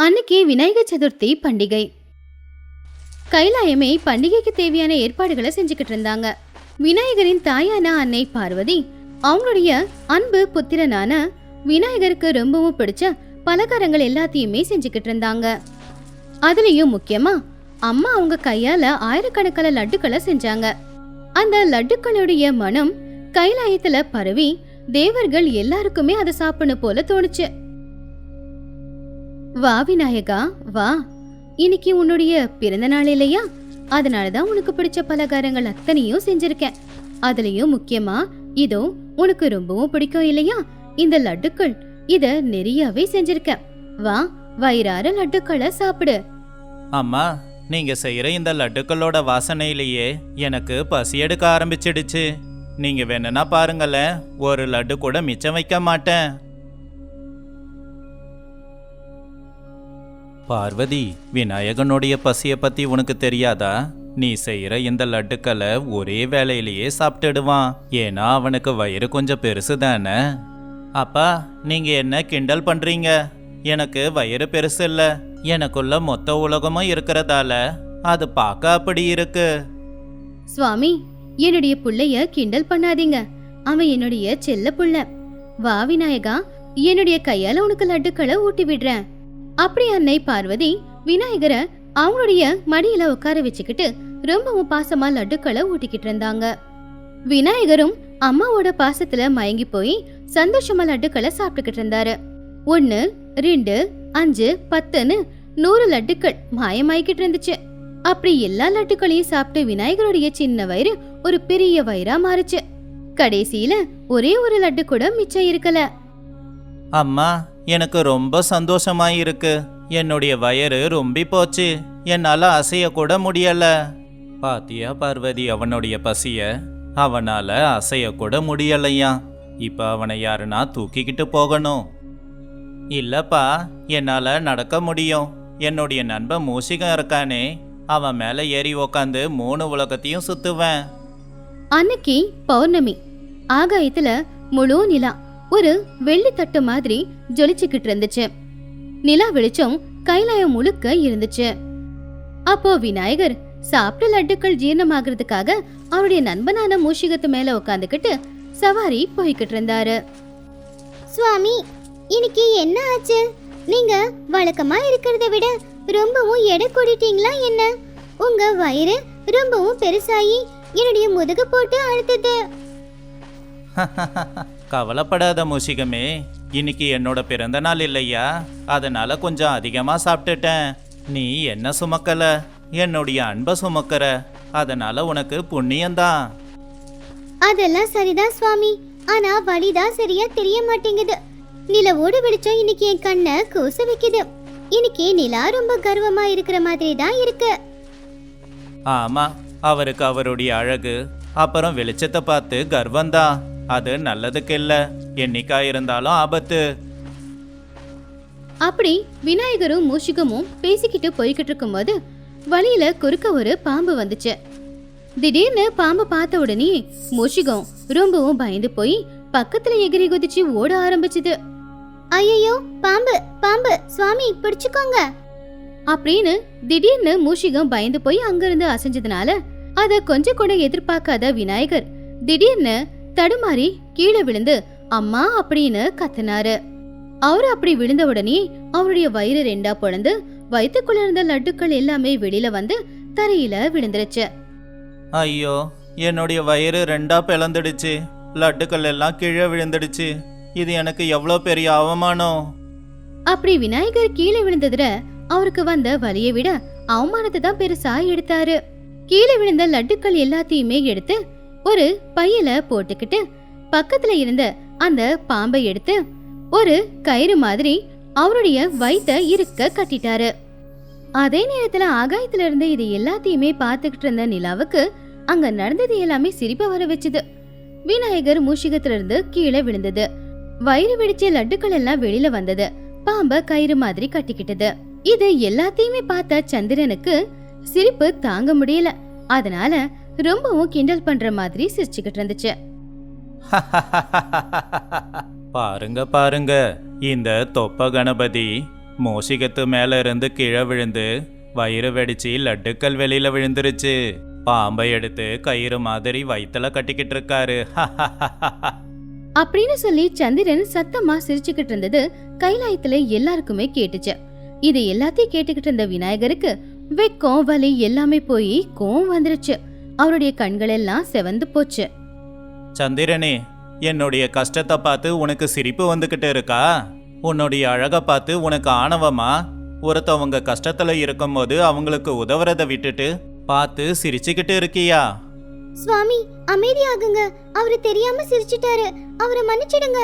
அன்னைக்கு விநாயகர் சதுர்த்தி பண்டிகை. கைலாயமே பண்டிகைக்கு தேவையான ஏற்பாடுகளை செஞ்சுக்கிட்டு இருந்தாங்க. விநாயகரின் தாயான அன்னை பார்வதி அவங்களுடைய அன்பு புத்திரனான விநாயகருக்கு ரொம்பவும் பிடிச்ச பலகாரங்கள் எல்லாத்தையுமே செஞ்சுக்கிட்டு இருந்தாங்க. அதுலயும் முக்கியமா அம்மா அவங்க கையால ஆயிரக்கணக்கான லட்டுக்களை செஞ்சாங்க. அந்த லட்டுக்களுடைய மனம் கைலாயத்துல பரவி தேவர்கள் எல்லாருக்குமே அதை சாப்பிடணும் போல தோணுச்சு. வா விநாயகா வா. இன்னைக்கு உன்னுடைய பிறந்த நாள் இல்லையா? அதனாலதான் உனக்கு பிடிச்ச பலகாரங்கள் அத்தனையும் செஞ்சிருக்கேன். அதுலயும் முக்கியமா இதோ உனக்கு ரொம்பவும் பிடிக்கும் இல்லையா? இந்த லட்டுக்கள் இத நிறையவே செஞ்சிருக்கேன். வா வயிறார லட்டுக்களை சாப்பிடு. அம்மா நீங்க செய்யற இந்த லட்டுக்களோட வாசனையிலேயே எனக்கு பசி எடுக்க ஆரம்பிச்சிடுச்சு. நீங்க வேணும்னா பாருங்களேன் ஒரு லட்டு கூட மிச்சம் வைக்க மாட்டேன். பார்வதி விநாயகனுடைய பசியை பத்தி உனக்கு தெரியாதா? நீ செய்யற இந்த லட்டுக்களை ஒரே வேலையிலேயே சாப்பிட்டுடுவான். ஏன்னா அவனுக்கு வயிறு கொஞ்சம் பெருசு தானே. அப்பா நீங்க என்ன கிண்டல் பண்றீங்க? எனக்கு வயிறு பெருசு இல்ல. எனக்குள்ள மொத்த உலகமும் இருக்கிறதால அது பார்க்க அப்படி இருக்கு. சுவாமி என்னுடைய புள்ளைய கிண்டல் பண்ணாதீங்க. அவன் என்னுடைய செல்ல புள்ள. வா விநாயகா என்னுடைய கையால உனக்கு லட்டுக்களை ஊட்டி விடுறேன். அப்படி அன்னை பார்வதி விநாயகரை அவங்களுடைய மடியில உட்கார வச்சுக்கிட்டு ரொம்பவும் பாசமா லட்டுக்களை ஊட்டிக்கிட்டு இருந்தாங்க. விநாயகரும் அம்மாவோட பாசத்துல மயங்கி போய் சந்தோஷமா லட்டுக்களை சாப்பிட்டுக்கிட்டு இருந்தாரு. ஒன்னு ரெண்டு அஞ்சு பத்துன்னு நூறு லட்டுக்கள் மாயமாயிக்கிட்டு இருந்துச்சு. அப்படி எல்லா லட்டுக்களையும் சாப்பிட்டு விநாயகருடைய சின்ன வயிறு ஒரு பெரிய வயிறா மாறுச்சு. கடைசியில ஒரே ஒரு லட்டு கூட மிச்சம் இருக்கல. அம்மா எனக்கு ரொம்ப சந்தோஷமாயிருக்கு. என்னுடைய வயறு ரொம்பி போச்சு. என்னால் அசையக்கூட முடியலை முடியல. பாத்தியா பார்வதி அவனுடைய பசிய? அவனால் அசையக்கூட முடியலையா? இப்போ அவனை யாருன்னா தூக்கிக்கிட்டு போகணும். இல்லைப்பா என்னால் நடக்க முடியும். என்னுடைய நண்பன் மூசிகம் இருக்கானே. அவன் மேலே ஏறி உக்காந்து மூணு உலகத்தையும் சுற்றுவேன் அன்னைக்கு பௌர்ணமி. ஆகாயத்தில் முழு நிலா. ஒரு வெள்ளி தட்டு மாதிரி ஜொலிச்சுக்கிட்டு இருந்துச்சு. நிலா வெளிச்சம் கைலாயம் முழுக்க இருந்துச்சு. அப்போ விநாயகர் சாப்பிட்ட லட்டுக்கள் ஜீரணமாகறதுக்காக அவருடைய நண்பனான மூஷிகத்து மேல உட்காந்துக்கிட்டு சவாரி போய்கிட்டு இருந்தாரு. சுவாமி இன்னைக்கு என்ன ஆச்சு? நீங்க வழக்கமா இருக்கிறத விட ரொம்பவும் எடை கூடிட்டீங்களா என்ன? உங்க வயிறு ரொம்பவும் பெருசாகி என்னுடைய முதுகு போட்டு அழுத்துது. கவலைப்படாத மூசிகமே இன்னைக்கு என்னோட பிறந்த நாள் இல்லையா? அதனால கொஞ்சம் அதிகமா சாப்பிட்டுட்டேன். நீ என்ன சுமக்கல? என்னுடைய அன்பை சுமக்கற. அதனால உனக்கு புண்ணியம்தான். அதெல்லாம் சரிதான் சுவாமி. ஆனா வழிதான் சரியா தெரிய மாட்டேங்குது. நிலவோடு வெளிச்சம் இன்னைக்கு என் கண்ணை கூச வைக்குது. இன்னைக்கு நிலா ரொம்ப கர்வமா இருக்கிற மாதிரி தான் இருக்கு. ஆமா அவருக்கு அவருடைய அழகு அப்புறம் வெளிச்சத்தை பார்த்து கர்வம்தான். அது நல்லதுக்கு இல்ல என்னைக்கா இருந்தாலும் ஆபத்து. அப்படி விநாயகரும் மூஷிகமும் பேசிக்கிட்டு போய்கிட்டு இருக்கும்போது வழியில குறுக்க ஒரு பாம்பு வந்துச்சு. திடீர்னு பாம்பை பார்த்த உடனே மூஷிகம் ரொம்பவும் பயந்து போய் பக்கத்துல எகிரி குதிச்சு ஓட ஆரம்பிச்சுது. ஐயோ பாம்பு பாம்பு சுவாமி பிடிச்சுக்கோங்க. அப்படின்னு திடீர்னு மூஷிகம் பயந்து போய் அங்கிருந்து அசைஞ்சதுனால அத கொஞ்சம் கூட எதிர்பார்க்காத விநாயகர் திடீர்னு தடுமாறி கீழே விழுந்து அம்மா அப்படின்னு கத்துனாரு. அவரு அப்படி விழுந்த உடனே அவருடைய வயிறு ரெண்டா பொழந்து வயித்துக்குள்ள இருந்த லட்டுக்கள் எல்லாமே வெளியில வந்து தரையில விழுந்துருச்சு. ஐயோ என்னுடைய வயிறு ரெண்டா பிளந்துடுச்சு. லட்டுக்கள் எல்லாம் கீழே விழுந்துடுச்சு. இது எனக்கு எவ்வளோ பெரிய அவமானம். அப்படி விநாயகர் கீழே விழுந்ததுல அவருக்கு வந்த வலியை விட அவமானத்தை தான் பெருசா எடுத்தாரு. கீழே விழுந்த லட்டுக்கள் எல்லாத்தையுமே எடுத்து ஒரு பையில போட்டுக்கிட்டு பக்கத்துல இருந்த அந்த பாம்பை எடுத்து ஒரு கயிறு மாதிரி அவருடைய வயிற்ற இருக்க கட்டிட்டாரு. அதே நேரத்துல ஆகாயத்துல இருந்து இது எல்லாத்தையுமே பார்த்துக்கிட்டு இருந்த நிலாவுக்கு அங்க நடந்தது எல்லாமே சிரிப்ப வர வச்சுது. விநாயகர் மூஷிகத்துல இருந்து கீழே விழுந்தது. வயிறு வெடிச்ச லட்டுக்கள் எல்லாம் வெளியில வந்தது. பாம்ப கயிறு மாதிரி கட்டிக்கிட்டது. இது எல்லாத்தையுமே பார்த்த சந்திரனுக்கு சிரிப்பு தாங்க முடியல. அதனால ரொம்பவும் கிண்டல் பண்ற மாதிரி சிரிச்சுக்கிட்டு இருந்துச்சு. பாருங்க பாருங்க. இந்த தொப்ப கணபதி மோசிகத்து மேல இருந்து கீழே விழுந்து வயிறு வெடிச்சு லட்டுக்கள் வெளியில விழுந்துருச்சு. பாம்பை எடுத்து கயிறு மாதிரி வயித்துல கட்டிக்கிட்டு இருக்காரு. அப்படின்னு சொல்லி சந்திரன் சத்தமா சிரிச்சுக்கிட்டு இருந்தது கைலாயத்துல எல்லாருக்குமே கேட்டுச்சு. இது எல்லாத்தையும் கேட்டுக்கிட்டு இருந்த விநாயகருக்கு வெக்கம் வலி எல்லாமே போய் கோவம் வந்துருச்சு. அவருடைய கண்கள் எல்லாம் செவந்து போச்சு. சந்திரனே என்னுடைய கஷ்டத்தை பார்த்து உனக்கு சிரிப்பு வந்துகிட்டு இருக்கா? உன்னுடைய அழகை பார்த்து உனக்கு ஆணவமா? ஒருத்தவங்க கஷ்டத்துல இருக்கும்போது அவங்களுக்கு உதவுறதை விட்டுட்டு பார்த்து சிரிச்சுக்கிட்டு இருக்கியா? சுவாமி அமைதியாகுங்க. அவரு தெரியாம சிரிச்சிட்டாரு. அவரை மன்னிச்சிடுங்க.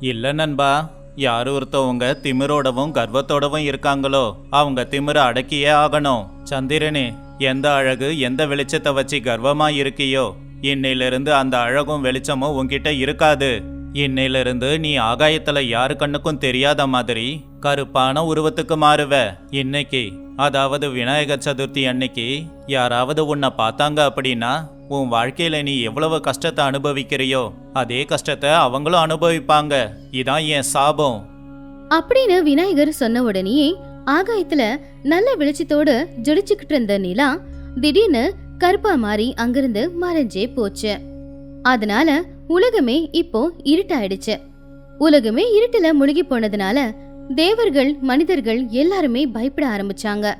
இல்ல நண்பா யார் ஒருத்தவங்க திமிரோடவும் கர்வத்தோடவும் இருக்காங்களோ அவங்க திமிர அடக்கியே ஆகணும். சந்திரனே எந்த அழகு எந்த வெளிச்சத்தை வச்சு கர்வமா இருக்கியோ? இன்னையிலிருந்து அந்த அழகும் வெளிச்சமும் உன்கிட்ட இருக்காது. இன்னையிலிருந்து நீ ஆகாயத்துல யாரு கண்ணுக்கும் தெரியாத மாதிரி கருப்பான உருவத்துக்கு மாறுவ. இன்னைக்கு அதாவது விநாயகர் சதுர்த்தி அன்னைக்கு யாராவது உன்னை பார்த்தாங்க அப்படின்னா உன் வாழ்க்கையில நீ எவ்வளவு கஷ்டத்தை அனுபவிக்கிறியோ அதே கஷ்டத்தை அவங்களும் அனுபவிப்பாங்க. இதான் என் சாபம். அப்படின்னு விநாயகர் சொன்ன உடனேயே ஆகாயத்துல நல்ல வெளிச்சத்தோட ஜொலிச்சுக்கிட்டு இருந்த நிலா திடீர்னு கருப்பா மாறி அங்கிருந்து மறைஞ்சே போச்சு. அதனால உலகமே இப்போ இருட்டாயிடுச்சு. உலகமே இருட்டுல முழுகி போனதுனால தேவர்கள் மனிதர்கள் எல்லாருமே பயப்பட ஆரம்பிச்சாங்க.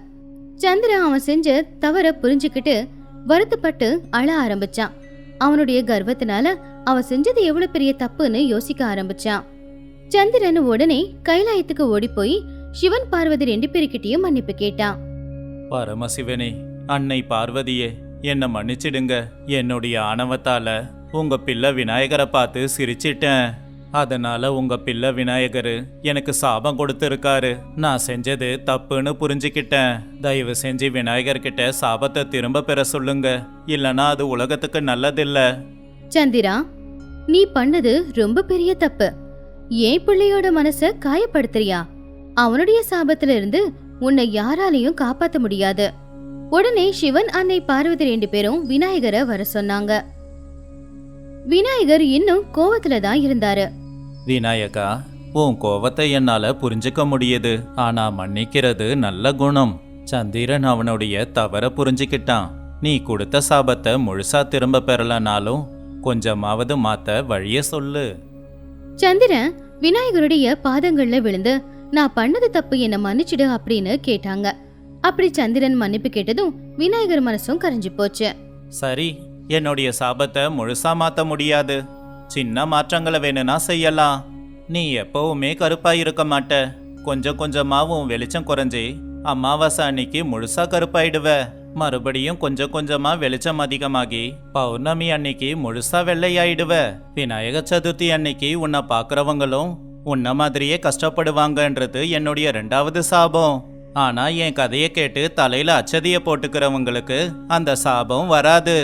சந்திரன் அவன் செஞ்ச தவற புரிஞ்சுக்கிட்டு வருத்தப்பட்டு அழ ஆரம்பிச்சான். அவனுடைய கர்வத்தினால அவன் செஞ்சது எவ்வளவு பெரிய தப்புன்னு யோசிக்க ஆரம்பிச்சான். சந்திரன் உடனே கைலாயத்துக்கு ஓடி போய் சிவன் பார்வதி ரெண்டு பேருக்கிட்டயும் மன்னிப்பு கேட்டான் பரமசிவனே அன்னை பார்வதியே என்னை மன்னிச்சிடுங்க. என்னுடைய ஆணவத்தால உங்க பிள்ளை விநாயகரை பார்த்து சிரிச்சிட்டேன். அதனால உங்க பிள்ளை விநாயகர் எனக்கு சாபம் கொடுத்துருக்காரு. நான் செஞ்சது தப்புன்னு புரிஞ்சுக்கிட்டேன். தயவு செஞ்சு விநாயகர்கிட்ட சாபத்தை திரும்ப பெற சொல்லுங்க. இல்லனா அது உலகத்துக்கு நல்லதில்ல. சந்திரா நீ பண்ணது ரொம்ப பெரிய தப்பு. ஏன் பிள்ளையோட மனச காயப்படுத்துறியா? அவனுடைய சாபத்துல இருந்து உன்னை யாராலையும் காப்பாத்த முடியாது. உடனே சிவன் அன்னை பார்வதி ரெண்டு பேரும் விநாயகரை வர சொன்னாங்க. விநாயகர் இன்னும் கோவத்துல தான் இருந்தாரு. விநாயகா உன் கோவத்தை என்னால புரிஞ்சுக்க முடியுது. ஆனா மன்னிக்கிறது நல்ல குணம். சந்திரன் அவனுடைய தவற புரிஞ்சுக்கிட்டான். நீ கொடுத்த சாபத்தை முழுசா திரும்ப பெறலனாலும் கொஞ்சமாவது மாத்த வழிய சொல்லு. சந்திரன் விநாயகருடைய பாதங்கள்ல விழுந்து நான் பண்ணது தப்பு என்ன மன்னிச்சிடு அப்படின்னு கேட்டாங்க. அப்படி சந்திரன் மன்னிப்பு கேட்டதும் விநாயகர் மனசும் கரைஞ்சு போச்சு. சரி என்னுடைய சாபத்தை முழுசா மாத்த முடியாது. சின்ன மாற்றங்களை வேணும்னா செய்யலாம். நீ எப்பவுமே கருப்பா இருக்க மாட்ட. கொஞ்சம் கொஞ்சமாவும் உன் வெளிச்சம் குறைஞ்சி அமாவாசை அன்னைக்கு முழுசா கருப்பாயிடுவ. மறுபடியும் கொஞ்சம் கொஞ்சமா வெளிச்சம் அதிகமாகி பௌர்ணமி அன்னைக்கு முழுசா வெள்ளையாயிடுவ. விநாயக சதுர்த்தி அன்னைக்கு உன்னை பாக்குறவங்களும் உன்ன மாதிரியே கஷ்டப்படுவாங்கன்றது என்னுடைய ரெண்டாவது சாபம். ஆனா என் கதையை கேட்டு தலையில அச்சதிய போட்டுக்கிறவங்களுக்கு அந்த சாபம் வராது.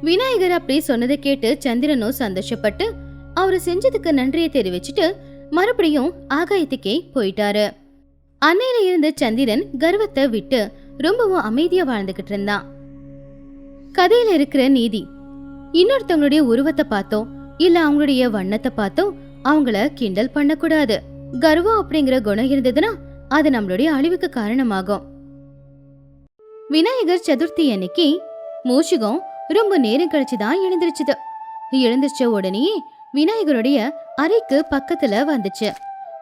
விநாயகர் அப்படி சொன்னதை கேட்டு சந்திரனும் சந்தோஷப்பட்டு அவரு செஞ்சதுக்கு நன்றியை தெரிவிச்சுட்டு மறுபடியும் ஆகாயத்துக்கே போயிட்டாரு. அன்னையில இருந்த சந்திரன் கர்வத்தை விட்டு ரொம்பவும் அமைதியா வாழ்ந்துகிட்டு இருந்தான். கதையில இருக்கிற நீதி இன்னொருத்தவங்களுடைய உருவத்தை பார்த்தோ இல்ல அவங்களுடைய வண்ணத்தை பார்த்தோ அவங்கள கிண்டல் பண்ணக்கூடாது. கர்வம் அப்படிங்கிற குணம் இருந்ததுன்னா அது நம்மளுடைய அழிவுக்கு காரணமாகும். விநாயகர் சதுர்த்தி அன்னைக்கு மூஷிகம் ரொம்ப நேரம் கழிச்சு தான் எழுந்திருச்சுது. எழுந்திருச்ச உடனேயே விநாயகருடைய அறைக்கு பக்கத்துல வந்துச்சு.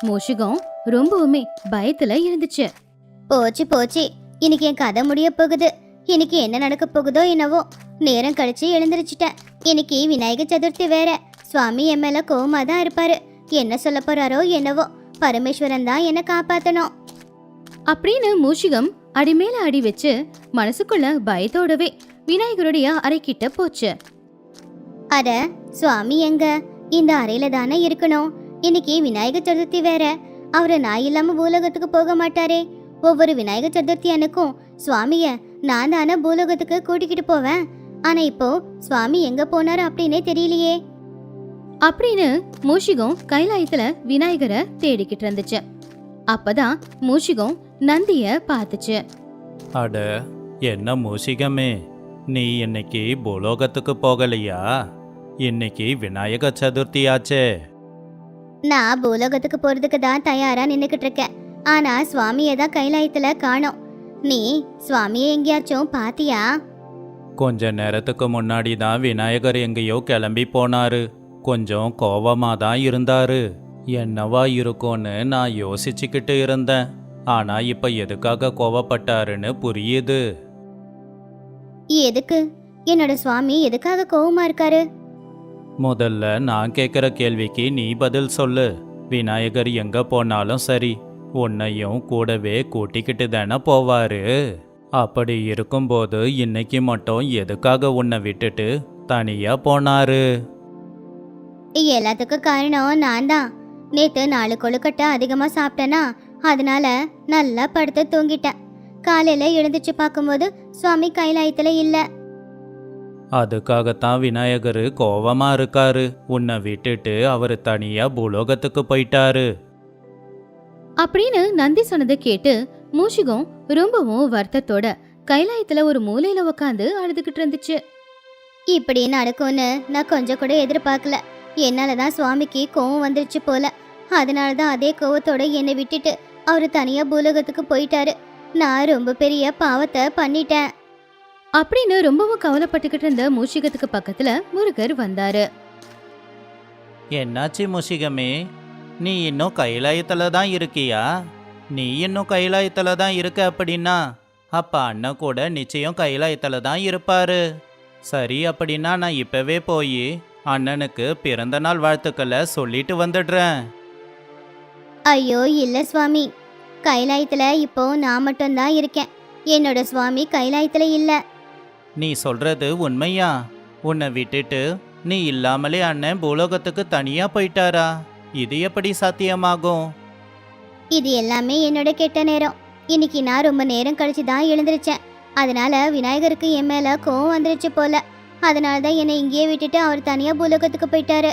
மூஷிகம் ரொம்பவுமே பயத்துல இருந்துச்சு. போச்சு போச்சு. இன்னைக்கு என் கதை முடிய போகுது. இன்னைக்கு என்ன நடக்க போகுதோ என்னவோ. நேரம் கழிச்சு எழுந்திருச்சிட்டேன். இன்னைக்கு விநாயகர் சதுர்த்தி வேற. சுவாமி என் மேல கோவமா தான் இருப்பாரு. என்ன சொல்ல போறாரோ என்னவோ. பரமேஸ்வரன் தான் என்ன காப்பாத்தணும். அப்படின்னு மூஷிகம் அடி மேல அடி வச்சு மனசுக்குள்ள பயத்தோடவே விநாயகருடைய அறைக்கிட்ட போச்சு. அட சுவாமி எங்க? இந்த அறையில தானே இருக்கணும். இன்னைக்கு விநாயகர் சதுர்த்தி வேற. அவரு நான் இல்லாம பூலோகத்துக்கு போக மாட்டாரே. ஒவ்வொரு விநாயகர் சதுர்த்தி அன்னைக்கும் சுவாமிய நான் தானே பூலோகத்துக்கு கூட்டிக்கிட்டு போவேன். ஆனா இப்போ சுவாமி எங்க போனாரு அப்படின்னே தெரியலையே. அப்படின்னு மூஷிகம் கைலாயத்துல விநாயகரை தேடிக்கிட்டு இருந்துச்சு. அப்பதான் மூஷிகம் நந்திய பார்த்துச்சு. அட என்ன மூசிகமே நீ இன்னைக்கு பூலோகத்துக்கு போகலையா? இன்னைக்கு விநாயக சதுர்த்தி ஆச்சே நான் பூலோகத்துக்கு போறதுக்கு தான் தயாரா நின்னுக்கிட்டு இருக்கேன். ஆனா சுவாமியை தான் கைலாயத்துல காணோம். நீ சுவாமியை எங்கேயாச்சும் பாத்தியா? கொஞ்ச நேரத்துக்கு முன்னாடி தான் விநாயகர் எங்கேயோ கிளம்பி போனாரு. கொஞ்சம் கோவமா தான் இருந்தாரு. என்னவா இருக்கும்னு நான் யோசிச்சுக்கிட்டு இருந்தேன். ஆனா இப்ப எதுக்காக கோவப்பட்டாருன்னு புரியுது. எதுக்கு? என்னோட சுவாமி எதுக்காக கோவமா இருக்காரு? முதல்ல நான் கேட்குற கேள்விக்கு நீ பதில் சொல்லு. விநாயகர் எங்க போனாலும் சரி உன்னையும் கூடவே கூட்டிக்கிட்டு தானே போவாரு. அப்படி இருக்கும்போது இன்னைக்கு மட்டும் எதுக்காக உன்னை விட்டுட்டு தனியா போனாரு? எல்லாத்துக்கும் காரணம் நான் தான் நேத்து நாலு கொழுக்கட்டை அதிகமா சாப்பிட்டேனா அதனால நல்லா படுத்து தூங்கிட்டேன். காலையில எழுந்துச்சு பார்க்கும்போது சுவாமி கைலாயத்துல இல்ல. அதுக்காகத்தான் விநாயகர் கோவமா இருக்காரு. உன்னை விட்டுட்டு அவர் தனியா பூலோகத்துக்கு போயிட்டாரு. அப்படின்னு நந்தி சொன்னதை கேட்டு மூஷிகம் ரொம்பவும் வருத்தத்தோட கைலாயத்துல ஒரு மூலையில உக்காந்து அழுதுகிட்டு இருந்துச்சு. இப்படி நடக்கும்னு நான் கொஞ்சம் கூட எதிர்பார்க்கல. என்னால தான் சுவாமிக்கு கோவம் வந்துருச்சு போல. அதனால தான் அதே கோவத்தோட என்னை விட்டுட்டு அவர் தனியா பூலோகத்துக்கு போயிட்டாரு. நான் ரொம்ப பெரிய பாவத்தை பண்ணிட்டேன். அப்படின்னு ரொம்பவும் கவலைப்பட்டுக்கிட்டு இருந்த மூஷிகத்துக்கு பக்கத்துல முருகர் வந்தாரு. என்னாச்சு முஷிகமே? நீ இன்னும் கைலாயத்துல தான் இருக்கியா? நீ இன்னும் கைலாயத்துல தான் இருக்க அப்படின்னா அப்ப அண்ணன் கூட நிச்சயம் கைலாயத்துல தான் இருப்பாரு. சரி அப்படின்னா நான் இப்பவே போய் அண்ணனுக்கு பிறந்த நாள் வாழ்த்துக்களை சொல்லிட்டு வந்துடுறேன். ஐயோ இல்ல சுவாமி. கைலாயத்துல இப்போ நான் மட்டும்தான் இருக்கேன். என்னோட சுவாமி கைலாயத்துல இல்ல. நீ சொல்றது உண்மையா? உன்னை விட்டுட்டு நீ இல்லாமலே அண்ணன் பூலோகத்துக்கு தனியா போயிட்டாரா? இது எப்படி சாத்தியமாகும்? இது எல்லாமே என்னோட கெட்ட நேரம். இன்னைக்கு நான் ரொம்ப நேரம் கழிச்சு தான் எழுந்திருச்சேன். அதனால விநாயகருக்கு என் மேல கோவம் வந்துருச்சு போல. அதனால தான் என்னை இங்கேயே விட்டுட்டு அவர் தனியா பூலோகத்துக்கு போயிட்டாரு.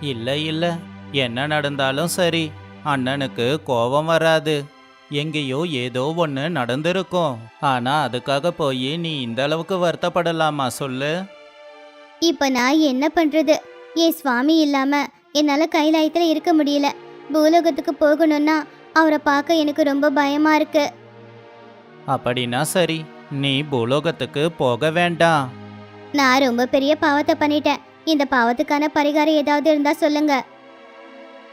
இல்ல இல்ல. என்ன நடந்தாலும் சரி. அண்ணனுக்கு கோபம் வராது. எங்கேயோ ஏதோ ஒன்று நடந்திருக்கும். ஆனா அதுக்காக போய் நீ இந்த அளவுக்கு வருத்தப்படலாமா சொல்லு? இப்ப நான் என்ன பண்றது? என் சுவாமி இல்லாம என்னால கைலாயத்துல இருக்க முடியல. பூலோகத்துக்கு போகணும்னா அவரை பார்க்க எனக்கு ரொம்ப பயமா இருக்கு. அப்படின்னா சரி. நீ பூலோகத்துக்கு போக வேண்டாம். நான் ரொம்ப பெரிய பாவத்தை பண்ணிட்டேன். இந்த பாவத்துக்கான பரிகாரம் ஏதாவது இருந்தா சொல்லுங்க.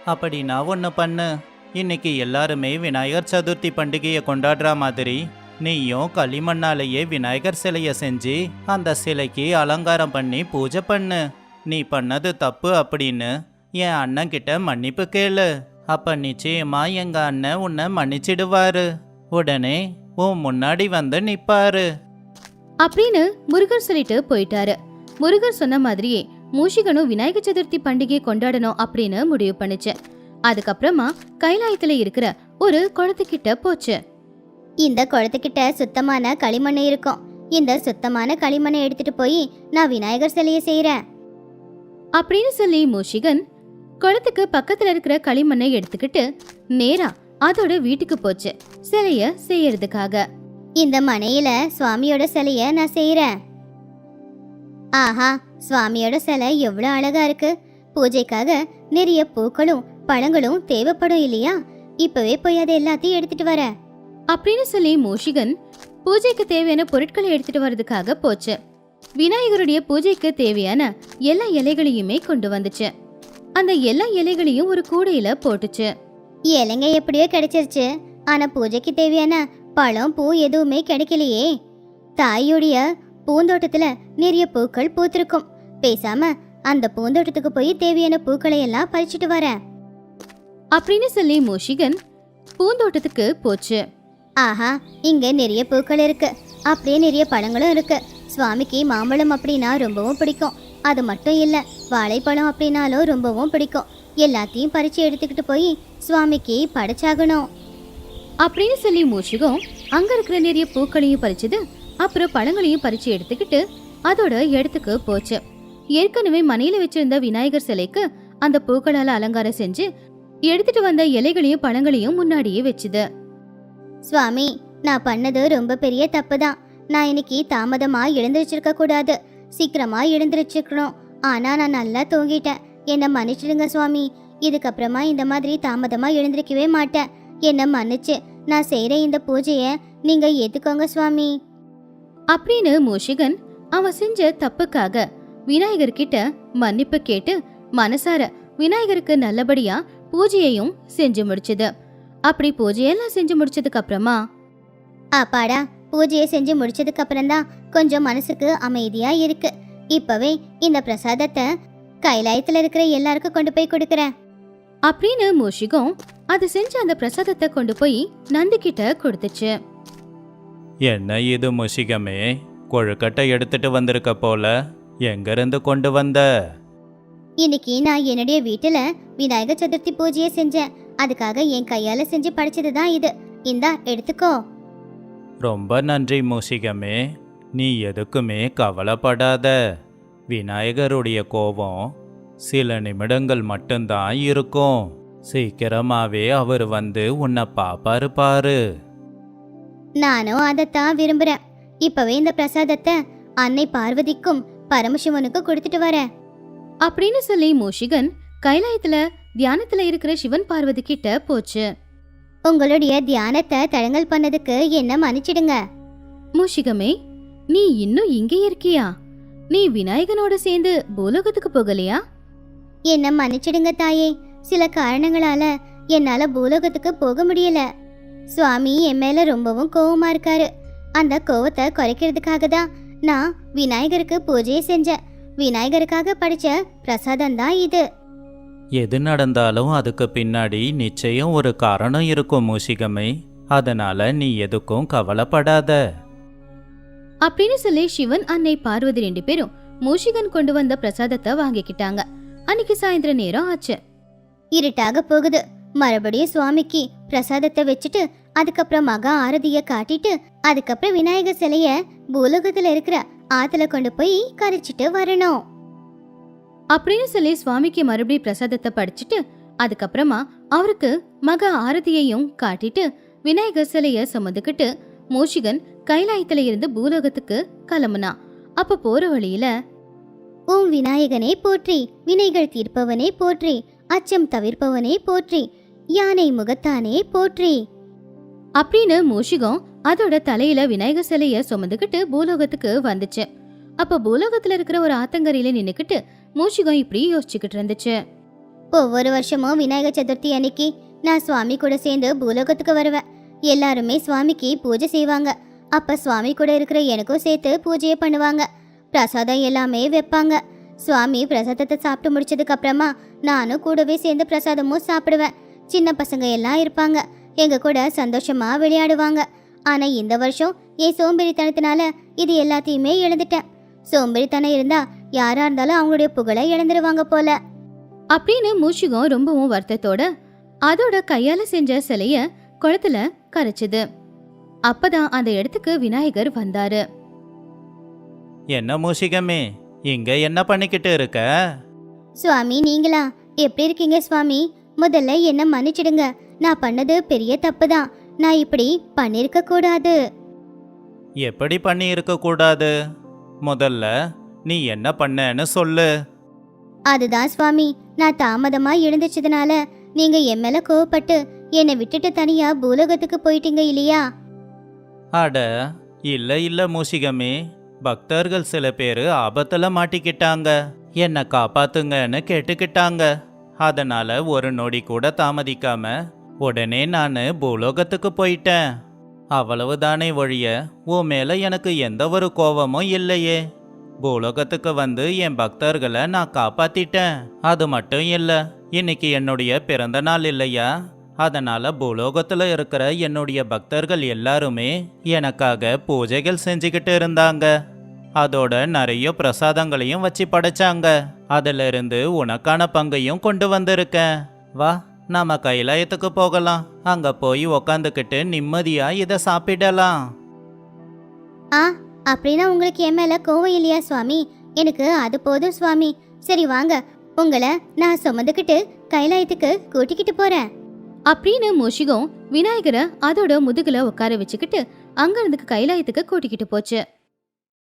அப்படின்னா ஒன்று பண்ணு. இன்னைக்கு எல்லாருமே விநாயகர் சதுர்த்தி பண்டிகையை கொண்டாடுற மாதிரி நீயும் களிமண்ணாலேயே விநாயகர் சிலையை செஞ்சு அந்த சிலைக்கு அலங்காரம் பண்ணி பூஜை பண்ணு. நீ பண்ணது தப்பு அப்படின்னு என் அண்ணன்கிட்ட மன்னிப்பு கேளு. அப்ப நிச்சயமா எங்க அண்ணன் உன்னை மன்னிச்சிடுவாரு. உடனே உன் முன்னாடி வந்து நிப்பாரு. அப்படின்னு முருகர் சொல்லிட்டு போயிட்டாரு. முருகர் சொன்ன மாதிரியே மூஷிகனும் விநாயகர் சதுர்த்தி பண்டிகை கொண்டாடணும் அப்படின்னு முடிவு பண்ணுச்சு. அதுக்கப்புறமா கைலாயத்துல இருக்கிற ஒரு குளத்துக்கிட்ட போச்சு. இந்த குளத்துக்கிட்ட சுத்தமான களிமண் இருக்கும். இந்த சுத்தமான களிமண்ணை எடுத்துட்டு போய் நான் விநாயகர் சிலையை செய்றேன். அப்படின்னு சொல்லி மூஷிகன் குளத்துக்கு பக்கத்துல இருக்கிற களிமண்ணை எடுத்துக்கிட்டு நேரா அதோட வீட்டுக்கு போச்சு. சிலைய செய்யறதுக்காக. இந்த மனையில சுவாமியோட சிலைய நான் செய்றேன். ஆஹா சுவாமியோட சிலை எவ்வளவு அழகா இருக்கு. பூஜைக்காக நிறைய பூக்களும் பழங்களும் தேவைப்படும் இல்லையா? இப்பவே போய் அதை எல்லாத்தையும் எடுத்துட்டு வரேன். அப்படின்னு சொல்லி மூஷிகன் பூஜைக்கு தேவையான பொருட்களை எடுத்துட்டு வர்றதுக்காக போச்சு. விநாயகருடைய பூஜைக்கு தேவையான எல்லா இலைகளையுமே கொண்டு வந்துச்சு. அந்த எல்லா இலைகளையும் ஒரு கூடையில போட்டுச்சு. இலைங்க எப்படியோ கிடைச்சிருச்சு. ஆனா பூஜைக்கு தேவையான பழம் பூ எதுவுமே கிடைக்கலையே. தாயுடைய பூந்தோட்டத்துல நிறைய பூக்கள் பூத்திருக்கும். பேசாம அந்த பூந்தோட்டத்துக்கு போய் தேவையான பூக்களை எல்லாம் பறிச்சுட்டு வரேன் அப்படின்னு சொல்லி மூஷிகன் பூந்தோட்டத்துக்கு போச்சு. ஆஹா இங்க நிறைய பூக்கள் இருக்கு. அப்படியே நிறைய பழங்களும் இருக்கு. சுவாமிக்கு மாம்பழம் அப்படின்னா ரொம்பவும் பிடிக்கும். அது மட்டும் இல்ல வாழைப்பழம் அப்படின்னாலும் ரொம்பவும் பிடிக்கும். எல்லாத்தையும் பறிச்சு எடுத்துக்கிட்டு போய் சுவாமிக்கு படைச்சாகணும். அப்படின்னு சொல்லி மூஷிகம் அங்க இருக்கிற நிறைய பூக்களையும் பறிச்சது அப்புறம் பழங்களையும் பறிச்சு எடுத்துக்கிட்டு அதோட இடத்துக்கு போச்சு. ஏற்கனவே மனையில வச்சிருந்த விநாயகர் சிலைக்கு அந்த பூக்களால அலங்காரம் செஞ்சு எடுத்துட்டு வந்த இலைகளையும் பழங்களையும் முன்னாடியே வச்சுது. சுவாமி நான் பண்ணது ரொம்ப பெரிய தப்பு தான் நான் இன்னைக்கு தாமதமா எழுந்திருச்சிருக்க கூடாது. சீக்கிரமா எழுந்திருச்சிருக்கணும். ஆனா நான் நல்லா தூங்கிட்டேன். என்னை மன்னிச்சிடுங்க சுவாமி. இதுக்கப்புறமா இந்த மாதிரி தாமதமா எழுந்திருக்கவே மாட்டேன். என்ன மன்னிச்சு? நான் செய்யற இந்த பூஜைய நீங்க ஏத்துக்கோங்க சுவாமி. அப்படின்னு மூஷிகன் அவன் செஞ்ச தப்புக்காக விநாயகர் கிட்ட மன்னிப்பு கேட்டு மனசார விநாயகருக்கு நல்லபடியா பூஜையையும் செஞ்சு முடிச்சது. அப்படி பூஜையெல்லாம் செஞ்சு முடிச்சதுக்கு அப்புறமா அப்பாடா பூஜையை செஞ்சு முடிச்சதுக்கு அப்புறம் தான் கொஞ்சம் மனசுக்கு அமைதியா இருக்கு. இப்பவே இந்த பிரசாதத்தை கைலாயத்துல இருக்கிற எல்லாருக்கும் கொண்டு போய் கொடுக்கறேன். அப்படின்னு மூஷிகம் அது செஞ்ச அந்த பிரசாதத்தை கொண்டு போய் நந்தி கிட்ட கொடுத்துச்சு. என்ன இது முஷிகமே? கொழுக்கட்டை எடுத்துட்டு வந்திருக்க போல. எங்கிருந்து கொண்டு வந்த? இன்னைக்கு நான் என்னுடைய வீட்டுல விநாயகர் சதுர்த்தி பூஜையை செஞ்சேன். அதுக்காக என் கையால செஞ்சு படைச்சது தான் இது. இந்தா எடுத்துக்கோ. ரொம்ப நன்றி மூஷிகமே. நீ எதுக்குமே கவலைப்படாத. விநாயகருடைய கோபம் சில நிமிடங்கள் மட்டும்தான் இருக்கும். சீக்கிரமாவே அவர் வந்து உன்னை பாப்பாரு பாரு. நானும் அதைத்தான் விரும்புறேன். இப்பவே இந்த பிரசாதத்தை அன்னை பார்வதிக்கும் பரமசிவனுக்கும் கொடுத்துட்டு வரேன். அப்படின்னு சொல்லி மூஷிகன் கைலாயத்துல தியானத்துல இருக்கிற சிவன் பார்வதி கிட்ட போச்சு. உங்களுடைய தியானத்தை தடங்கல் பண்ணதுக்கு என்ன மன்னிச்சிடுங்க. மூஷிகமே நீ இன்னும் இங்கே இருக்கியா? நீ விநாயகனோட சேர்ந்து பூலோகத்துக்கு போகலையா? என்ன மன்னிச்சிடுங்க தாயே. சில காரணங்களால என்னால பூலோகத்துக்கு போக முடியல. சுவாமி என் மேல ரொம்பவும் கோவமா இருக்காரு. அந்த கோவத்தை குறைக்கிறதுக்காக தான் நான் விநாயகருக்கு பூஜையை செஞ்சேன். விநாயகருக்காக படிச்ச பிரசாதம் தான் இது. எது நடந்தாலும் அதுக்கு பின்னாடி நிச்சயம் ஒரு காரணம் இருக்கும் மூஷிகமே. அதனால நீ எதுக்கும் கவலைப்படாத. அப்படின்னு சொல்லி சிவன் அன்னை பார்வதி ரெண்டு பேரும் மூஷிகன் கொண்டு வந்த பிரசாதத்தை வாங்கிக்கிட்டாங்க. அன்னைக்கு சாயந்தர நேரம் ஆச்சு. இருட்டாக போகுது. மறுபடியும் சுவாமிக்கு பிரசாதத்தை வச்சுட்டு அதுக்கப்புறம் மகா ஆரதிய காட்டிட்டு அதுக்கப்புறம் விநாயகர் சிலைய பூலோகத்துல இருக்கிற ஆத்துல கொண்டு போய் கரைச்சிட்டு வரணும். அப்படின்னு சொல்லி சுவாமிக்கு மறுபடியும் பிரசாதத்தை படிச்சுட்டு அதுக்கப்புறமா அவருக்கு மகா ஆரதியையும் காட்டிட்டு விநாயகர் சிலைய சுமந்துக்கிட்டு மூஷிகன் கைலாயத்துல இருந்து பூலோகத்துக்கு கிளம்புனா. அப்ப போற வழியில ஓம் விநாயகனே போற்றி வினைகள் தீர்ப்பவனே போற்றி அச்சம் தவிர்ப்பவனே போற்றி யானை முகத்தானே போற்றி. அப்படின்னு மூஷிகம் அதோட தலையில விநாயகர் சிலைய சுமந்துக்கிட்டு பூலோகத்துக்கு வந்துச்சு. அப்ப பூலோகத்துல இருக்கிற ஒரு ஆத்தங்கரையில நின்னுக்கிட்டு மூஷிகம் இப்படி யோசிச்சுக்கிட்டு இருந்துச்சு. ஒவ்வொரு வருஷமும் விநாயகர் சதுர்த்தி அன்னைக்கு நான் சுவாமி கூட சேர்ந்து பூலோகத்துக்கு வருவேன். எல்லாருமே சுவாமிக்கு பூஜை செய்வாங்க. அப்ப சுவாமி கூட இருக்கிற எனக்கும் சேர்த்து பூஜையை பண்ணுவாங்க. பிரசாதம் எல்லாமே வைப்பாங்க. சுவாமி பிரசாதத்தை சாப்பிட்டு முடிச்சதுக்கு அப்புறமா நானும் கூடவே சேர்ந்து பிரசாதமும் சாப்பிடுவேன். சின்ன பசங்க எல்லாம் இருப்பாங்க. எங்க கூட சந்தோஷமா விளையாடுவாங்க. ஆனா இந்த வருஷம் என் சோம்பேறித்தனத்தினால இது எல்லாத்தையுமே இழந்துட்டேன். சோம்பேறித்தனம் இருந்தா யாரா இருந்தாலும் அவங்களுடைய புகழை இழந்துருவாங்க போல. அப்படின்னு மூஷிகம் ரொம்பவும் வருத்தத்தோட அதோட கையால செஞ்ச சிலைய குளத்துல கரைச்சுது. அப்பதான் அந்த இடத்துக்கு விநாயகர் வந்தாரு. என்ன மூஷிகமே இங்க என்ன பண்ணிக்கிட்டு இருக்க? சுவாமி நீங்களா? எப்படி இருக்கீங்க சுவாமி? முதல்ல என்ன மன்னிச்சிடுங்க. நான் பண்ணது பெரிய தப்பு தான் நான் இப்படி பண்ணிருக்க கூடாது. எப்படி பண்ணி இருக்க கூடாது? முதல்ல நீ என்ன பண்ணேன்னு சொல்லு. அதுதான் சுவாமி. நான் தாமதமா எழுந்துச்சதுனால நீங்க என் மேல கோவப்பட்டு என்னை விட்டுட்டு தனியா பூலோகத்துக்கு போயிட்டீங்க இல்லையா? அட இல்ல இல்ல மூஷிகமே. பக்தர்கள் சில பேர் ஆபத்துல மாட்டிக்கிட்டாங்க. என்னை காப்பாத்துங்கன்னு கேட்டுக்கிட்டாங்க. அதனால ஒரு நொடி கூட தாமதிக்காம உடனே நான் பூலோகத்துக்கு போயிட்டேன். அவ்வளவுதானே ஒழிய உன் மேல எனக்கு எந்த ஒரு கோபமும் இல்லையே. பூலோகத்துக்கு வந்து என் பக்தர்களை நான் காப்பாத்திட்டேன். அது மட்டும் இல்லை இன்னைக்கு என்னுடைய பிறந்த நாள் இல்லையா? அதனால பூலோகத்தில் இருக்கிற என்னுடைய பக்தர்கள் எல்லாருமே எனக்காக பூஜைகள் செஞ்சுக்கிட்டு இருந்தாங்க. அதோட நிறைய பிரசாதங்களையும் வச்சு படைச்சாங்க. அதுல இருந்து உனக்கான பங்கையும் கொண்டு வந்திருக்கேன். வா நாம கைலாயத்துக்கு போகலாம். அங்க போய் உக்காந்துக்கிட்டு நிம்மதியா இதை சாப்பிடலாம். ஆ அப்படின்னா உங்களுக்கு என் மேல கோவம் இல்லையா சுவாமி? எனக்கு அது போதும் சுவாமி. சரி வாங்க. உங்களை நான் சுமந்துக்கிட்டு கைலாயத்துக்கு கூட்டிக்கிட்டு போறேன். அப்படின்னு மூஷிகம் விநாயகரை அதோட முதுகுல உட்கார வச்சுக்கிட்டு அங்க இருந்து கைலாயத்துக்கு கூட்டிக்கிட்டு போச்சு.